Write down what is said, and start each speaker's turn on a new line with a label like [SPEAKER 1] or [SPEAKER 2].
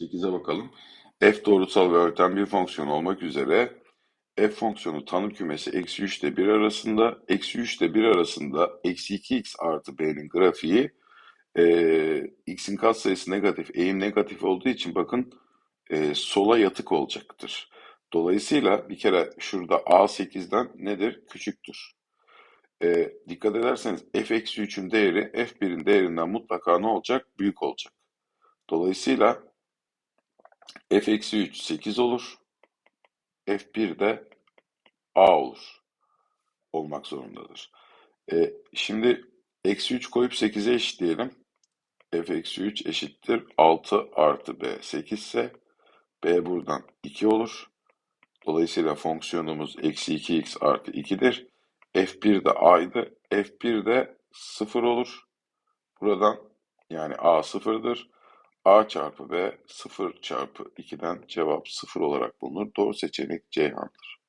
[SPEAKER 1] 8'e bakalım. F doğrusal ve örten bir fonksiyon olmak üzere f fonksiyonu tanım kümesi eksi 3 ile 1 arasında, eksi 3 ile 1 arasında eksi 2x artı b'nin grafiği e, x'in katsayısı negatif, eğim negatif olduğu için bakın e, sola yatık olacaktır. Dolayısıyla bir kere şurada a8'den nedir? Küçüktür. E, dikkat ederseniz f eksi 3'ün değeri f1'in değerinden mutlaka ne olacak? Büyük olacak. Dolayısıyla f eksi 3 8 olur. f1 de a olur. Olmak zorundadır. E, şimdi eksi 3 koyup 8'e eşitleyelim. f eksi 3 eşittir 6 artı b 8 ise b buradan 2 olur. Dolayısıyla fonksiyonumuz eksi 2x artı 2'dir. f1 de a'ydı. f1 de 0 olur. Buradan yani a 0'dır. A çarpı b 0 çarpı 2'den cevap 0 olarak bulunur. Doğru seçenek Ceyhan'dır.